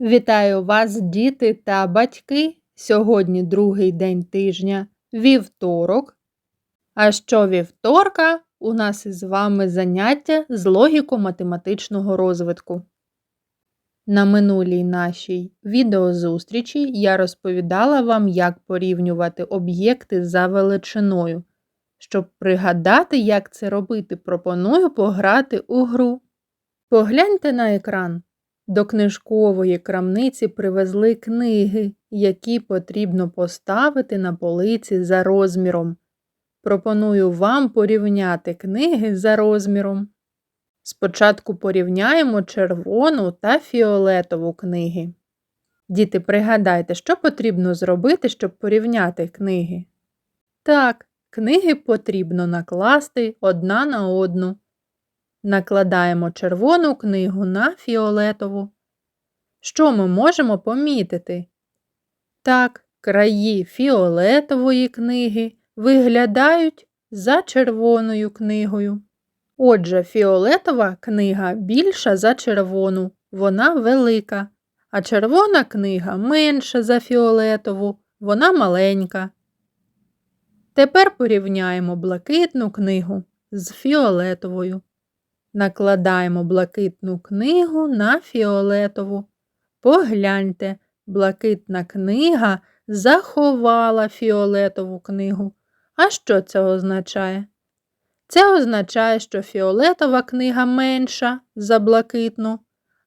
Вітаю вас, діти та батьки! Сьогодні другий день тижня вівторок. А що вівторка у нас із вами заняття з логіко-математичного розвитку. На минулій нашій відеозустрічі я розповідала вам, як порівнювати об'єкти за величиною. Щоб пригадати, як це робити, пропоную пограти у гру. Погляньте на екран. До книжкової крамниці привезли книги, які потрібно поставити на полиці за розміром. Пропоную вам порівняти книги за розміром. Спочатку порівняємо червону та фіолетову книги. Діти, пригадайте, що потрібно зробити, щоб порівняти книги? Так, книги потрібно накласти одна на одну. Накладаємо червону книгу на фіолетову. Що ми можемо помітити? Так, краї фіолетової книги виглядають за червоною книгою. Отже, фіолетова книга більша за червону, вона велика, а червона книга менша за фіолетову, вона маленька. Тепер порівняємо блакитну книгу з фіолетовою. Накладаємо блакитну книгу на фіолетову. Погляньте, блакитна книга заховала фіолетову книгу. А що це означає? Це означає, що фіолетова книга менша за блакитну,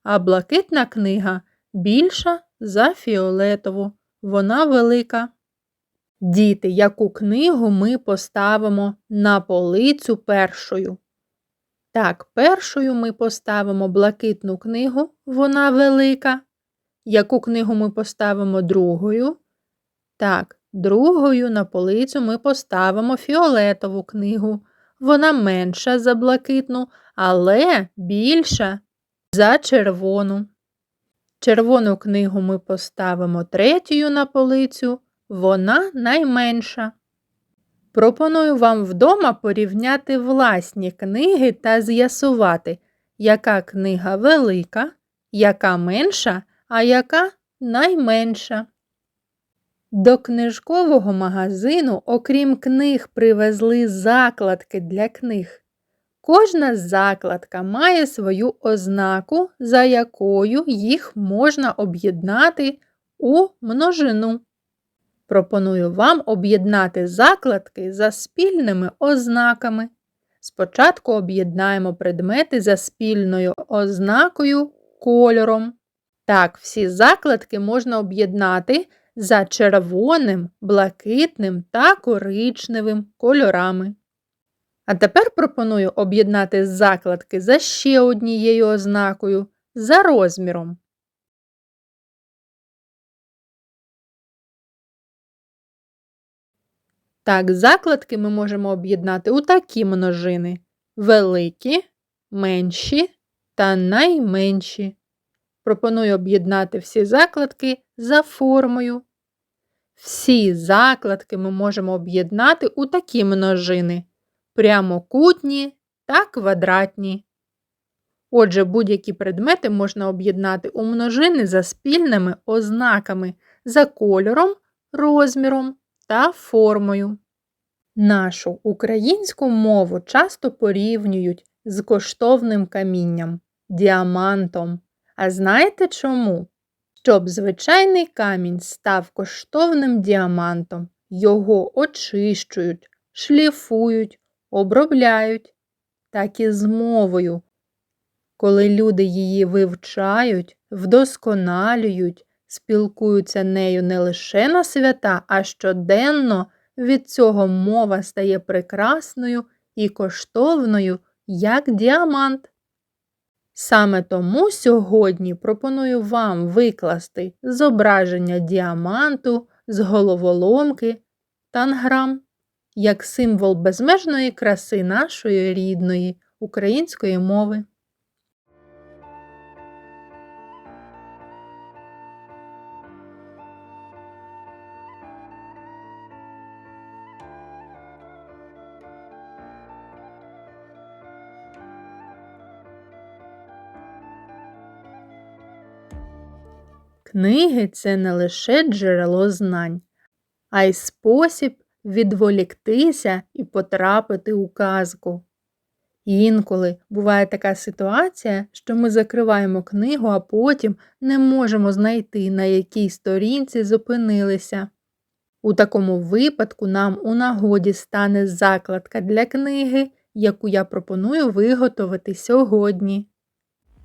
а блакитна книга більша за фіолетову. Вона велика. Діти, яку книгу ми поставимо на полицю першою? Так, першою ми поставимо блакитну книгу, вона велика. Яку книгу ми поставимо другою? Так, другою на полицю ми поставимо фіолетову книгу. Вона менша за блакитну, але більша за червону. Червону книгу ми поставимо третьою на полицю, вона найменша. Пропоную вам вдома порівняти власні книги та з'ясувати, яка книга велика, яка менша, а яка найменша. До книжкового магазину, окрім книг, привезли закладки для книг. Кожна закладка має свою ознаку, за якою їх можна об'єднати у множину. Пропоную вам об'єднати закладки за спільними ознаками. Спочатку об'єднаємо предмети за спільною ознакою кольором. Так, всі закладки можна об'єднати за червоним, блакитним та коричневим кольорами. А тепер пропоную об'єднати закладки за ще однією ознакою за розміром. Так, закладки ми можемо об'єднати у такі множини великі, менші та найменші. Пропоную об'єднати всі закладки за формою. Всі закладки ми можемо об'єднати у такі множини прямокутні та квадратні. Отже, будь-які предмети можна об'єднати у множини за спільними ознаками, за кольором, розміром та формою. Нашу українську мову часто порівнюють з коштовним камінням, діамантом. А знаєте чому? Щоб звичайний камінь став коштовним діамантом, його очищують, шліфують, обробляють, так і з мовою. Коли люди її вивчають, вдосконалюють, спілкуються нею не лише на свята, а щоденно від цього мова стає прекрасною і коштовною, як діамант. Саме тому сьогодні пропоную вам викласти зображення діаманту з головоломки танграм як символ безмежної краси нашої рідної української мови. Книги це не лише джерело знань, а й спосіб відволіктися і потрапити у казку. Інколи буває така ситуація, що ми закриваємо книгу, а потім не можемо знайти, на якій сторінці зупинилися. У такому випадку нам у нагоді стане закладка для книги, яку я пропоную виготовити сьогодні.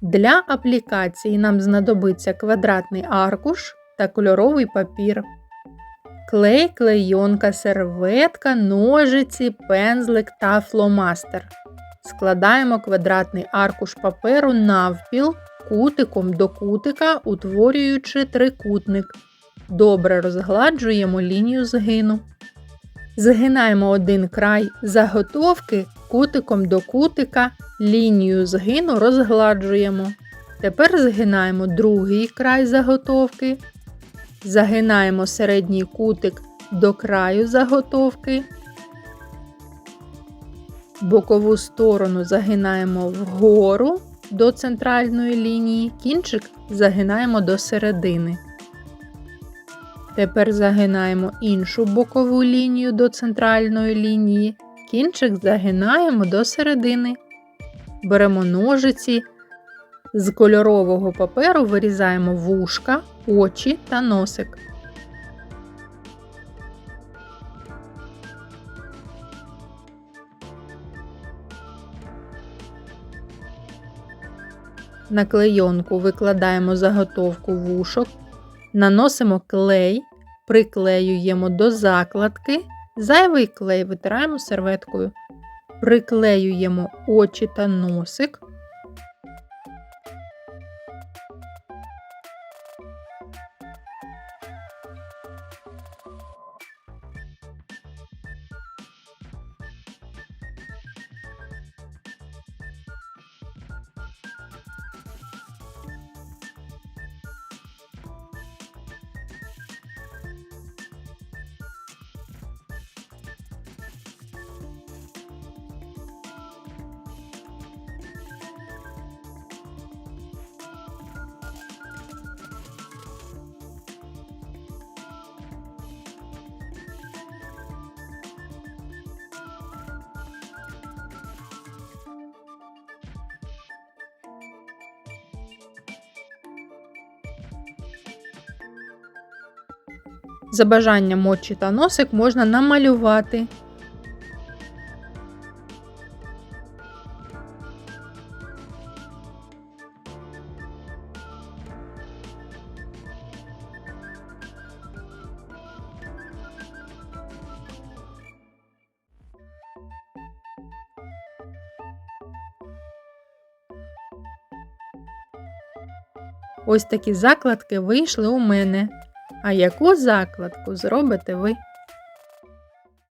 Для аплікації нам знадобиться квадратний аркуш та кольоровий папір. Клей, клейонка, серветка, ножиці, пензлик та фломастер. Складаємо квадратний аркуш паперу навпіл кутиком до кутика, утворюючи трикутник. Добре розгладжуємо лінію згину. Згинаємо один край заготовки кутиком до кутика, лінію згину розгладжуємо. Тепер згинаємо другий край заготовки, загинаємо середній кутик до краю заготовки, бокову сторону загинаємо вгору до центральної лінії, кінчик загинаємо до середини. Тепер загинаємо іншу бокову лінію до центральної лінії, кінчик загинаємо до середини. Беремо ножиці, з кольорового паперу вирізаємо вушка, очі та носик. На клейонку викладаємо заготовку вушок, наносимо клей, приклеюємо до закладки, зайвий клей витираємо серветкою, приклеюємо очі та носик. За бажанням очі та носик можна намалювати. Ось такі закладки вийшли у мене. А яку закладку зробите ви?